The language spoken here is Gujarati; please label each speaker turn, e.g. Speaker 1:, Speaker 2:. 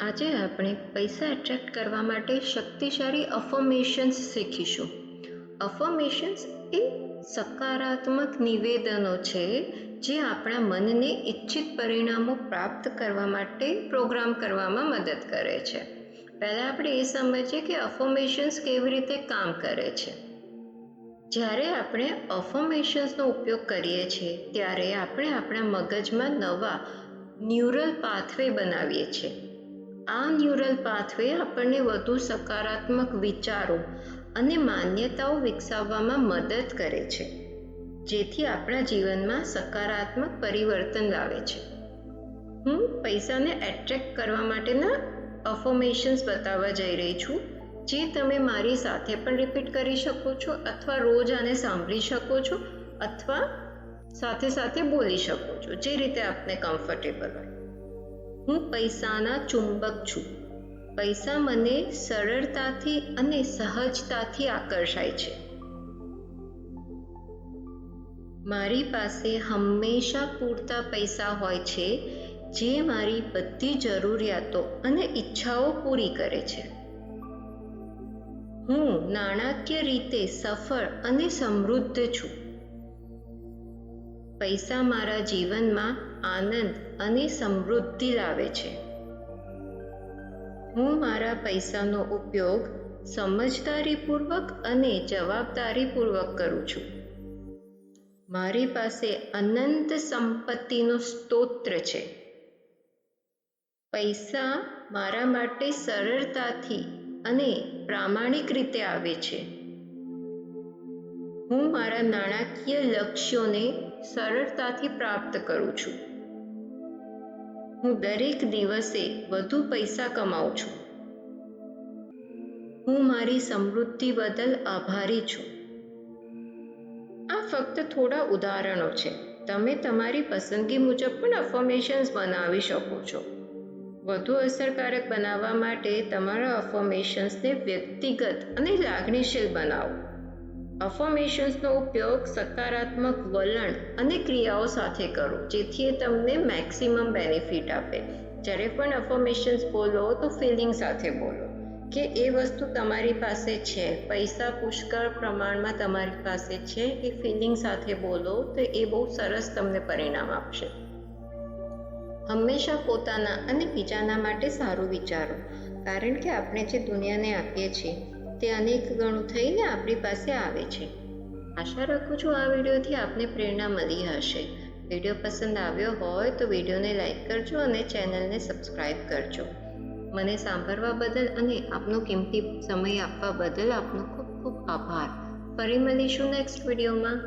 Speaker 1: આજે આપણે પૈસા એટ્રેક્ટ કરવા માટે શક્તિશાળી અફર્મેશન્સ શીખીશું. અફર્મેશન્સ એ સકારાત્મક નિવેદનો છે જે આપણા મનને ઈચ્છિત પરિણામો પ્રાપ્ત કરવા માટે પ્રોગ્રામ કરવામાં મદદ કરે છે. પહેલાં આપણે એ સમજીએ કે અફર્મેશન્સ કેવી રીતે કામ કરે છે. જ્યારે આપણે અફર્મેશન્સનો ઉપયોગ કરીએ છીએ, ત્યારે આપણે આપણા મગજમાં નવા ન્યુરલ પાથવે બનાવીએ છીએ. આ ન્યુરલ પાથવે આપણને વધુ સકારાત્મક વિચારો અને માન્યતાઓ વિકસાવવામાં મદદ કરે છે, જેથી આપણા જીવનમાં સકારાત્મક પરિવર્તન લાવે છે. હું પૈસાને એટ્રેક્ટ કરવા માટેના અફોર્મેશન્સ બતાવવા જઈ રહી છું, જે તમે મારી સાથે પણ રિપીટ કરી શકો છો અથવા રોજ આને સાંભળી શકો છો અથવા સાથે સાથે બોલી શકો છો, જે રીતે આપને કમ્ફર્ટેબલ હોય. હું પૈસાના ચુંબક છું. પૈસા મને સરળતાથી અને સહજતાથી આકર્ષાય છે. મારી પાસે હંમેશા પૂરતા પૈસા હોય છે, જે મારી બધી જરૂરિયાતો અને ઈચ્છાઓ પૂરી કરે છે. હું નાણાકીય રીતે સફળ અને સમૃદ્ધ છું. પૈસા મારા જીવનમાં આનંદ અને સમૃદ્ધિ લાવે છે. હું મારા પૈસાનો ઉપયોગ સમજદારીપૂર્વક અને જવાબદારીપૂર્વક કરું છું. મારી પાસે અનંત સંપત્તિનો સ્તોત્ર છે. પૈસા મારા માટે સરળતાથી અને પ્રામાણિક રીતે આવે છે. હું મારા નાણાકીય લક્ષ્યોને સરળતાથી પ્રાપ્ત કરું છું. હું દરેક દિવસે વધુ પૈસા કમાઉં છું. હું મારી સમૃદ્ધિ બદલ આભારી છું. આ ફક્ત થોડા ઉદાહરણો છે. તમે તમારી પસંદગી મુજબ પણ અફર્મેશન્સ બનાવી શકો છો. વધુ અસરકારક બનાવવા માટે તમારા અફર્મેશન્સને વ્યક્તિગત અને લાગણીશીલ બનાવો. અફર્મેશન્સનો ઉપયોગ સકારાત્મક વલણ અને ક્રિયાઓ સાથે કરો, જેથી એ તમને મેક્સિમમ બેનિફિટ આપે. જ્યારે પણ અફર્મેશન્સ બોલો, તો ફિલિંગ સાથે બોલો કે એ વસ્તુ તમારી પાસે છે. પૈસા પુષ્કળ પ્રમાણમાં તમારી પાસે છે. એ ફિલિંગ સાથે બોલો, તો એ બહુ સરસ તમને પરિણામ આપશે. હંમેશા પોતાના અને બીજાના માટે સારું વિચારો, કારણ કે આપણે જે દુનિયાને આપીએ છીએ તે અનેક ગણું થઈને આપણી પાસે આવે છે. આશા રાખું છું આ વિડીયોથી આપને પ્રેરણા મળી હશે. વીડિયો પસંદ આવ્યો હોય તો વિડીયોને લાઇક કરજો અને ચેનલને સબસ્ક્રાઇબ કરજો. મને સાંભળવા બદલ અને આપનો કિંમતી સમય આપવા બદલ આપનો ખૂબ ખૂબ આભાર. ફરી મળીશું નેક્સ્ટ વિડીયોમાં.